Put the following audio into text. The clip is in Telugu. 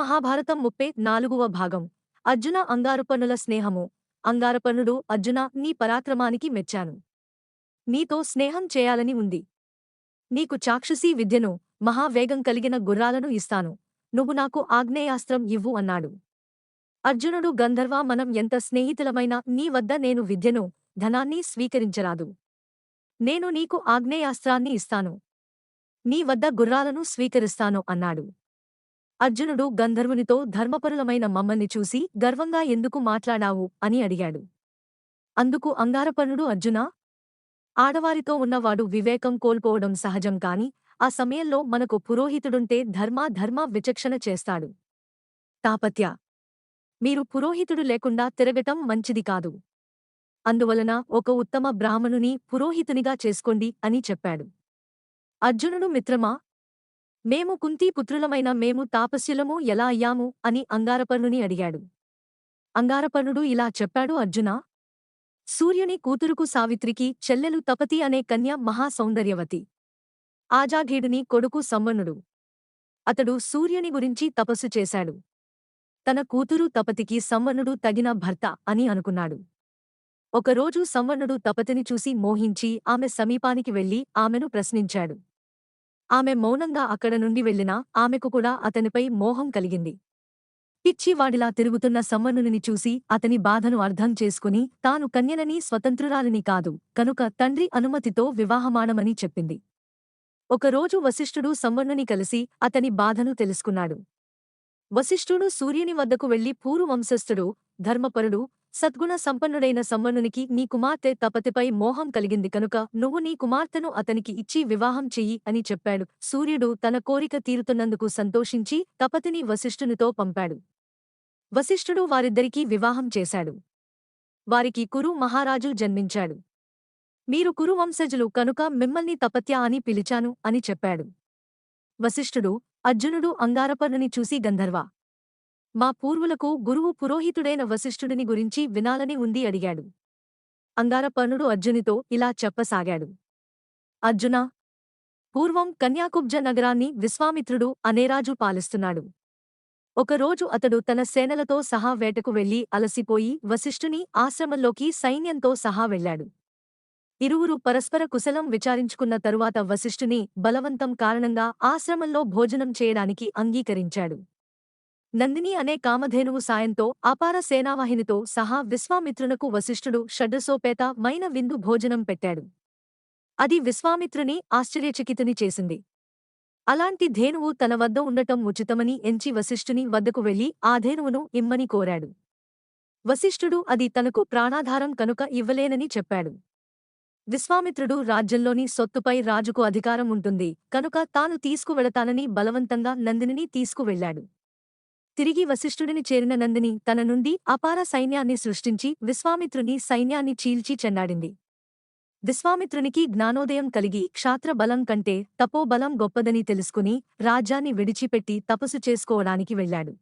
మహాభారతం ముప్పై నాలుగవ భాగం. అర్జున అంగారపనుల స్నేహము. అంగారపనుడు అర్జున నీ పరాక్రమానికి మెచ్చాను. నీతో స్నేహం చేయాలని ఉంది. నీకు చాక్షుసీ విద్యను మహావేగం కలిగిన గుర్రాలను ఇస్తాను. నువ్వు నాకు ఆగ్నేయాస్త్రం ఇవ్వు అన్నాడు. అర్జునుడు గంధర్వ మనం ఎంత స్నేహితులమైనా నీ వద్ద నేను విద్యను ధనాన్ని స్వీకరించరాదు. నేను నీకు ఆగ్నేయాస్త్రాన్ని ఇస్తాను. నీ వద్ద గుర్రాలను స్వీకరిస్తాను అన్నాడు. అర్జునుడు గంధర్వునితో ధర్మపరులమైన మమ్మల్ని చూసి గర్వంగా ఎందుకు మాట్లాడావు అని అడిగాడు. అందుకు అంగారపర్ణుడు అర్జునా ఆడవారితో ఉన్నవాడు వివేకం కోల్పోవడం సహజం కాని ఆ సమయంలో మనకు పురోహితుడుంటే ధర్మా ధర్మ విచక్షణ చేస్తాడు. తాపత్య మీరు పురోహితుడు లేకుండా తిరగటం మంచిది కాదు. అందువలన ఒక ఉత్తమ బ్రాహ్మణుని పురోహితునిగా చేసుకోండి అని చెప్పాడు. అర్జునుడు మిత్రమా మేము కుంతీపుత్రులమైన మేము తాపస్యులము ఎలా అయ్యాము? అని అంగారపర్ణుని అడిగాడు. అంగారపర్ణుడు ఇలా చెప్పాడు అర్జునా సూర్యుని కూతురుకు సావిత్రికి చెల్లెలు తపతి అనే కన్య మహాసౌందర్యవతి ఆజాఘీడుని కొడుకు సమ్మనుడు అతడు సూర్యుని గురించి తపస్సు చేశాడు. తన కూతురు తపతికి సమ్మనుడు తగిన భర్త అని అనుకున్నాడు. ఒకరోజు సమ్మనుడు తపతిని చూసి మోహించి ఆమె సమీపానికి వెళ్ళి ఆమెను ప్రశ్నించాడు. ఆమె మౌనంగా అక్కడ నుండి వెళ్ళినా ఆమెకు కూడా అతనిపై మోహం కలిగింది. పిచ్చివాడిలా తిరుగుతున్న సమ్మనుని చూసి అతని బాధను అర్థం చేసుకుని తాను కన్యనని స్వతంత్రురాలిని కాదు కనుక తండ్రి అనుమతితో వివాహమాణమని చెప్పింది. ఒకరోజు వశిష్ఠుడు సంవర్ణుని కలిసి అతని బాధను తెలుసుకున్నాడు. వశిష్ఠుడు సూర్యుని వద్దకు వెళ్ళి పూర్వవంశస్థుడు ధర్మపరుడు సద్గుణ సంపన్నుడైన సమ్మనునికి నీ కుమార్తె తపతిపై మోహం కలిగింది కనుక నువ్వు నీ కుమార్తెను అతనికి ఇచ్చి వివాహం చెయ్యి అని చెప్పాడు. సూర్యుడు తన కోరిక తీరుతున్నందుకు సంతోషించి తపతిని వశిష్ఠునితో పంపాడు. వశిష్ఠుడు వారిద్దరికీ వివాహం చేశాడు. వారికి కురు మహారాజు జన్మించాడు. మీరు కురు వంశజులు కనుక మిమ్మల్ని తపత్య అని పిలిచాను అని చెప్పాడు. వశిష్ఠుడు అర్జునుడు అంగారపర్ణుని చూసి గంధర్వ మా పూర్వులకు గురువు పురోహితుడైన వశిష్ఠుడిని గురించి వినాలని ఉంది అడిగాడు. అంగారపర్ణుడు అర్జునితో ఇలా చెప్పసాగాడు. అర్జున పూర్వం కన్యాకుబ్జ నగరాన్ని విశ్వామిత్రుడు అనేరాజు పాలిస్తున్నాడు. ఒకరోజు అతడు తన సేనలతో సహా వేటకు వెళ్ళి అలసిపోయి వశిష్ఠుని ఆశ్రమంలోకి సైన్యంతో సహా వెళ్ళాడు ఇరువురు పరస్పర కుశలం విచారించుకున్న తరువాత వశిష్ఠుని బలవంతం కారణంగా ఆశ్రమంలో భోజనం చేయడానికి అంగీకరించాడు. నందిని అనే కామధేనువు సాయంతో అపార సేనావాహినితో సహా విశ్వామిత్రునకు వశిష్ఠుడు షడ్రసోపేత మైన విందు భోజనం పెట్టాడు. అది విశ్వామిత్రుని ఆశ్చర్యచకితుని చేసింది. అలాంటి ధేనువు తన వద్ద ఉండటం ఉచితమని ఎంచి వశిష్ఠుని వద్దకు వెళ్ళి ఆ ధేనువును ఇమ్మని కోరాడు. వశిష్ఠుడు అది తనకు ప్రాణాధారం కనుక ఇవ్వలేనని చెప్పాడు. విశ్వామిత్రుడు రాజ్యంలోని సొత్తుపై రాజుకు అధికారం ఉంటుంది కనుక తాను తీసుకువెళతానని బలవంతంగా నందినిని తీసుకువెళ్ళాడు తిరిగి వశిష్ఠుడిని చేరిన నందిని తన నుండి అపార సైన్యాన్ని సృష్టించి విశ్వామిత్రుని సైన్యాన్ని చీల్చి చెన్నాడింది. విశ్వామిత్రునికి జ్ఞానోదయం కలిగి క్షాత్రబలం కంటే తపోబలం గొప్పదని తెలుసుకుని రాజ్యాన్ని విడిచిపెట్టి తపస్సు చేసుకోవడానికి వెళ్ళాడు